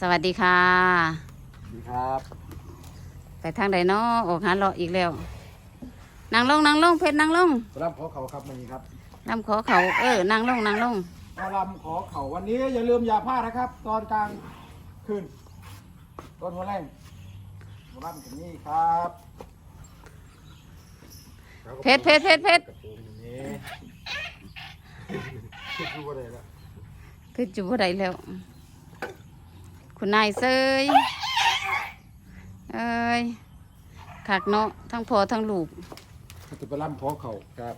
สวัสดีค่ะดีครับ ไปทางใดเนาะออกหาเลาะอีกแล้วนางลงนางลงเพชรนางลงรับขอเขาครับวันนี้ครับลำขอเขาเออนางลงนางลงมาลำขอเขาวันนี้อย่าลืมอย่าพลาดนะครับ ตอนกลางคืนตอนหัวแรงมาลำถึงนี่ครับเพชรเพชรเพชรเพชรกระโปรงอย่างนี้คิดดูว่าอะไรละเพชรอยู่บ่ได้แล้ว คุณนายเซยเอ้ยขักเนาะทั้งพอทั้งลูกเขาจะไปลำขอเขาครับ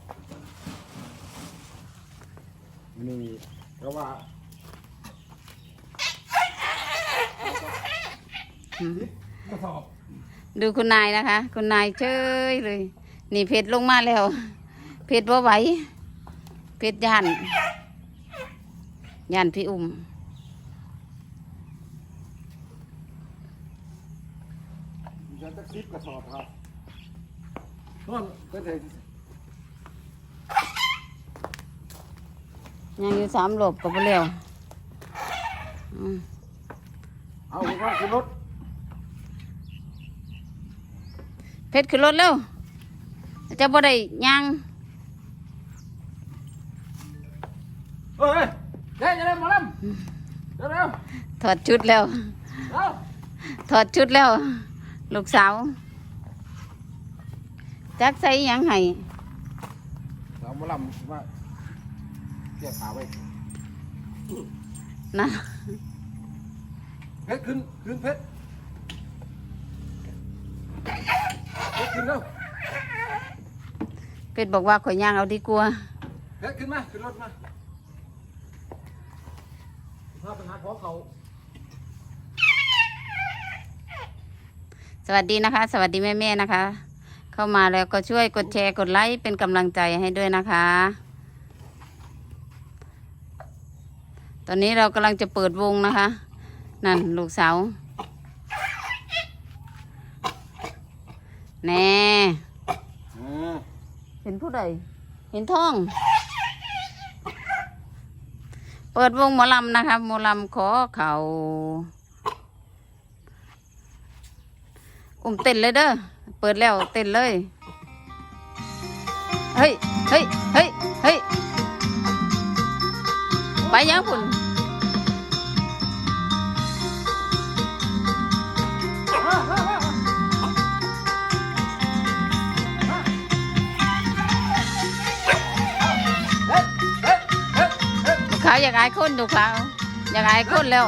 นี่เพราะว่าอืมกระสอบดูคุณนายนะคะ คุณนายเชยเลย นี่เพชรลงมาแล้ว เพชรบ่ไหวเพชรย่านย่านพี่อุ้ม จะตัก ซิบกระสอบครับนอนก็เลยยังอยู่สามหลบกับเร็วอืมเอาไปว่าคือรถเพชรขึ้นรถเร็วจะบ่ได้ยังเอ้ยเดี๋ยวจะได้หมาลำเดี๋ยวเร็วถอดชุดแล้ว เร็ว ถอดชุดแล้ว ลูกสาวจักใส่หยังให้เราหมาลำว่าเกี่ยขาไว้นะเพชรขึ้นขึ้นเพชรเพชรขึ้นเร็วเพชรบอกว่าข่อยย่างเอาดีกว่าเพชรขึ้นมาขึ้นรถมาพาไปหาขอเขา ส วัสดีนะคะ สวัสดีแม่ๆนะคะ เข้ามาแล้วก็ช่วยกดแชร์กดไลค์เป็นกำลังใจให้ด้วยนะคะ ตอนนี้เรากำลังจะเปิดวงนะคะ นั่นลูกสาวแน่เห็นผู้ใดเห็นท้อง เปิดวงหมอลำนะคะหมอลำขอเข่า อุ้มเต้นเลยเด้อ เปิดแล้วเต้นเลย เฮ้ย เฮ้ย เฮ้ย เฮ้ย ไปยังคุณมามามาเฮ้ยเฮ้ยเขาอยากอายคนลูกเขาอยากอายคนแล้ว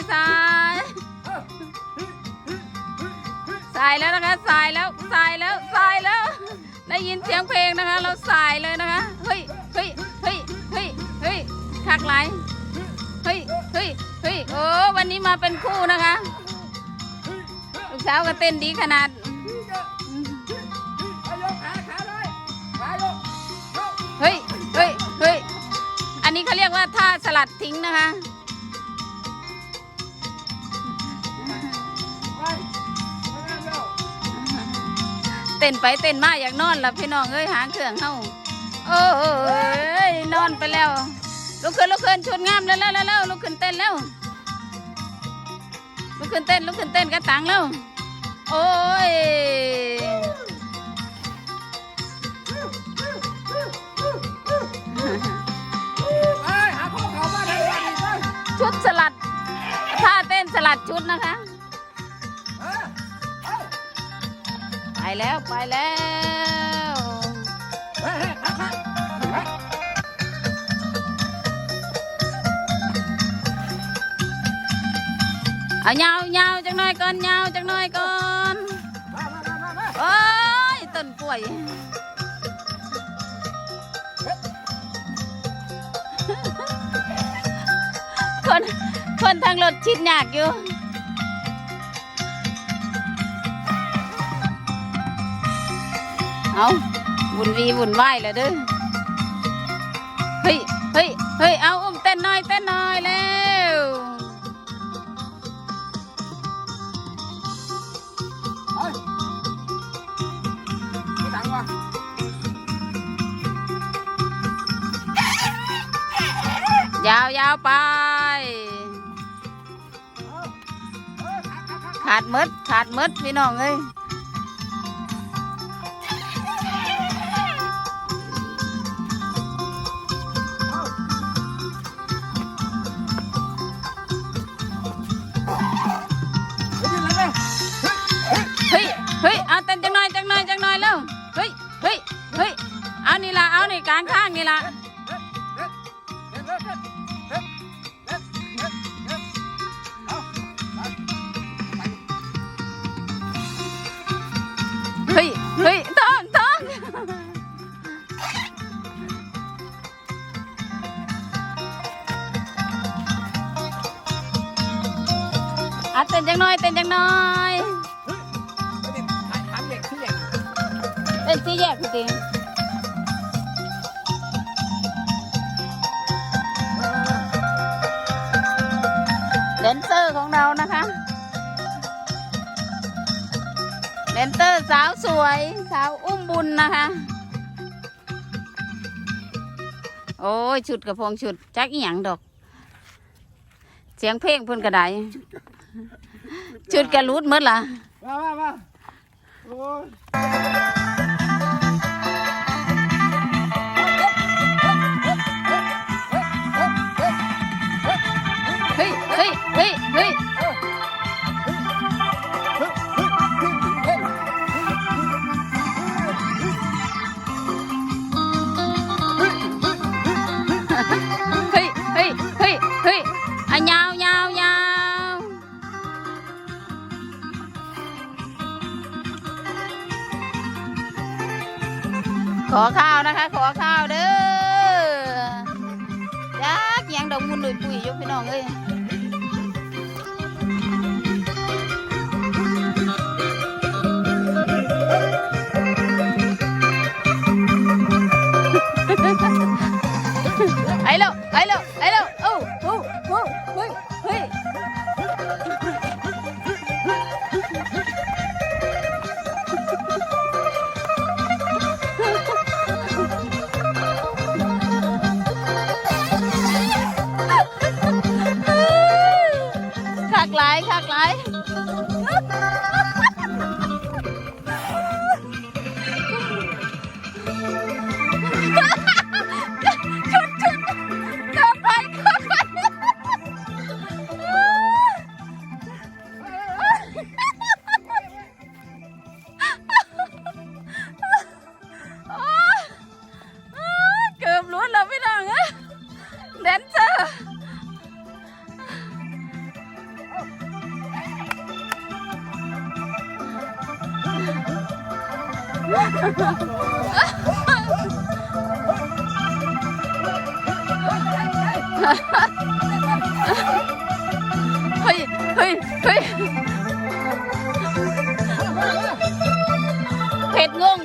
ายสายสายสายแล้วนะคะสายแล้วสายแล้วสายแล้ว ได้ยินเสียงเพลงนะคะ เราสายเลยนะคะเฮ้ยเฮ้ยเฮ้ยเฮ้ยเฮ้ยคักไหลเฮ้ยเฮ้ยเฮ้ยโอ้วันนี้มาเป็นคู่นะคะลูกสาวก็เต้นดีขนาดเฮ้ยเฮ้ยเฮ้ยอันนี้เขาเรียกว่าท่าสลัดทิ้งนะคะ เต้นไปเต้นมาอยากนอนแล้วพี่น้องเอ้ยหางเครื่องเฮาโอ้ยนอนไปแล้วลุกขึ้นลุกขึ้นชุดงามแล้วแล้วแล้วลุกขึ้นเต้นแล้วลุกขึ้นเต้นลุกขึ้นเต้นกระตังแล้วโอ้ยไปหาพ่อเขามาเลยไปชุดสลัดท่าเต้นสลัดชุดนะคะ แล้วไปแล้วเฮ้ยเฮ้ยขาเฮ้ยเอาจังหน่อยก่อนยาจังหน่อยก่อนโอ้ยต้นกล้วยคนคนทางรถชิดยากอยู่ เอาบุญวีบุญไหวายแล้วเด้อเฮ้ยเฮ้ยเฮ้ยเอาอุ้มเต้นหน่อยเต้นหน่อยแล้วเฮ้ยไม่ดังว่ะยาวยาวๆไปเออขาขาขาขาดหมดขาดหมดพี่น้องเอ้ย อะเต้นจังหน่อยเต้นจังหน่อยเต้นสี่แยกพี่ติงแดนเซอร์ของเรานะคะแดนเซอร์สาวสวย สาวอุ้มบุญนะคะ โอ้ย ชุดกระโปรงชุด จักอีหยังดอก เสียงเพลงเพิ่นกระได ชุดกระลุดหมดล่ะ มามามาโอ้ย วุ่นเลยปุ๋ยยกพี่น้องเอ้ยไอ้ลูกไอ้ลูกไอ้ลูก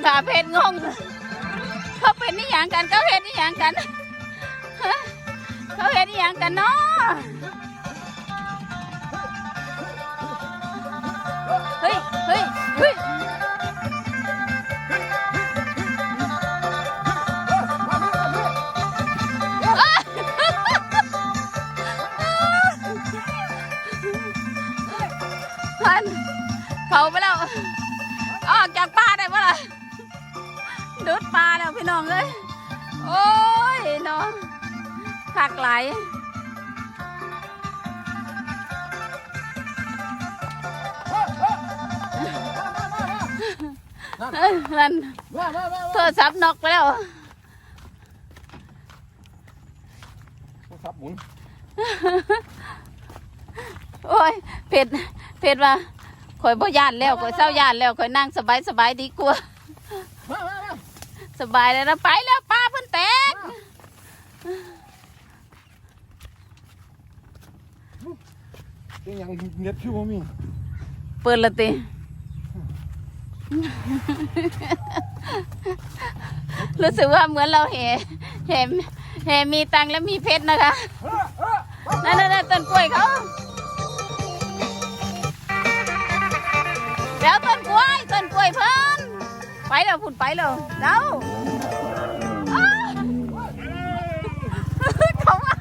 ชรงงค่ะเพชรงง เขาเป็นนี่อย่างกันเขาเห็นนี่อย่างกัน เขาเห็นนี่อย่างกันเนาะเฮ้ยเฮ้ยเฮ้ยพันเผาไปแล้วออกจาก พี่น้องเลย โอ้ยน้องผักไหลายเอ้ยนั่นมามามาโทรศัพท์นอกไปแล้วครับหมุน โอ้ยเผ็ดเผ็ดว่าข่อยบ่ย่านแล้วข่อยเศร้าย่านแล้วข่อยนั่งสบายสบายดีกว่ามามามา สบายแล้วนะไปแล้วป้าเพิ่นแตกเป็นอย่างเน็ตพี่ว่ามีเปิดละติรู้สึกว่าเหมือนเราเห็เห็เห็มีตังค์และมีเพชรนะคะนั่นนั่นต้นกล้วยเขาแล้วต้นกล้วยต้นกล้วยเพิ่น ไปแล้วพุ่นไปแล้วเดาอ้าวเขามา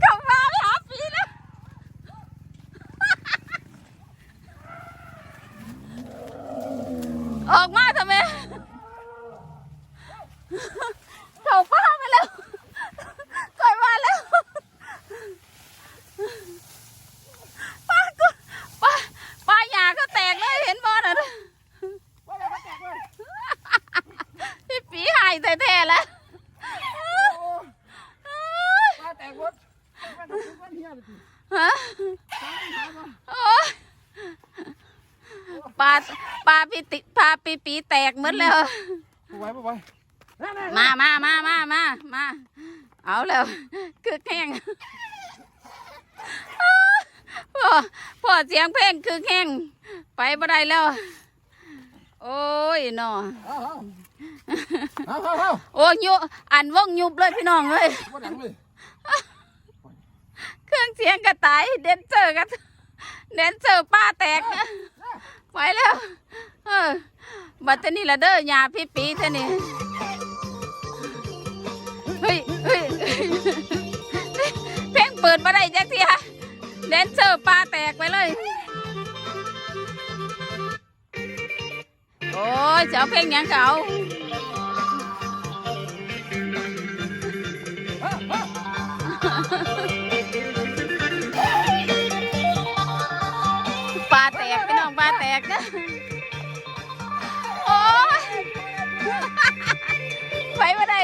เขามาหาปีแล้วออกมาทำไมเขาป้ามาแล้วก่อยมาแล้วป้าก็ป้าป้าหยาก็แตกเลยเห็นบอลอะพี่ปีหายแท้ๆแล้ว ป้าแตกหมดมันต้องเป็นเฮียเลยสิฮะโอ้ยปลาปลาปีติปลาปีปีแตกหมดแล้ว ไปไปไปมามามามามามา เอาแล้วคือแห้งพ่อพ่อเสียงเพลงคือแห้งไปบ่ได้แล้ว โอ้ยเนาะเอาเอาเอาเอาโอ้ยยุอันว่องยุบเลยพี่น้องเลยว่าดังเลย เครื่องเสียงกระต่ายเดนเซอร์กันเดนเซอร์ป้าแตกไปแล้วเออบัดเนี่ละเด้อยาพี่ปีเท่านี่เฮ้ยเฮ้ยเพลงเปิดมาได้จักทีฮะเดนเซอร์ป้าแตกไปเลย โอ้ยจะเอาเพลงยังเก่า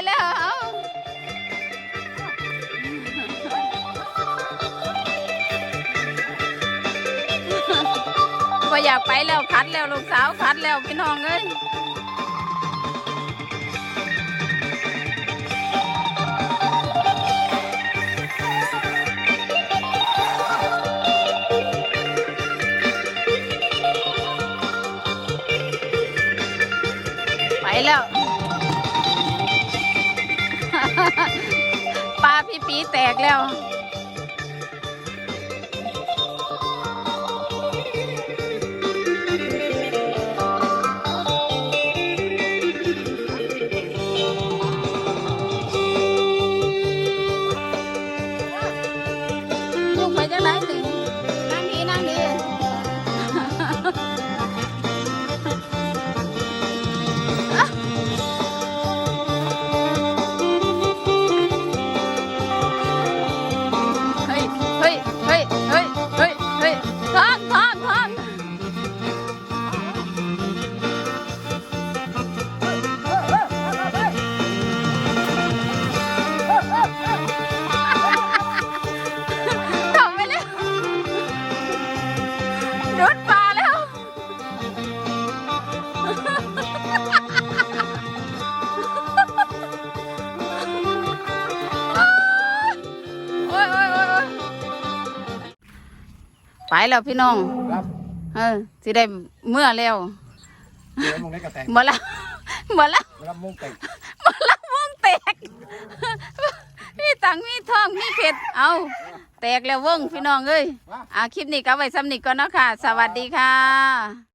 แล้วเอาก็อยากไปแล้วคัดแล้วลูกสาวคัดแล้วพี่น้องเอ้ย แตกแล้ว ไปแล้วพี่น้อง ครับเออสิได้เมื่อแล้วเดี๋ยวมองในกระแตกหมดแล้วหมดแล้วรับมงแตกหมดแล้ววงแตกมีตังค์มีทองมีเพชรเอาแตกแล้ววงพี่น้องเอ้ยอ่าคลิปนี้ก็ไว้สำนิกก่อนเนาะค่ะ สวัสดีค่ะ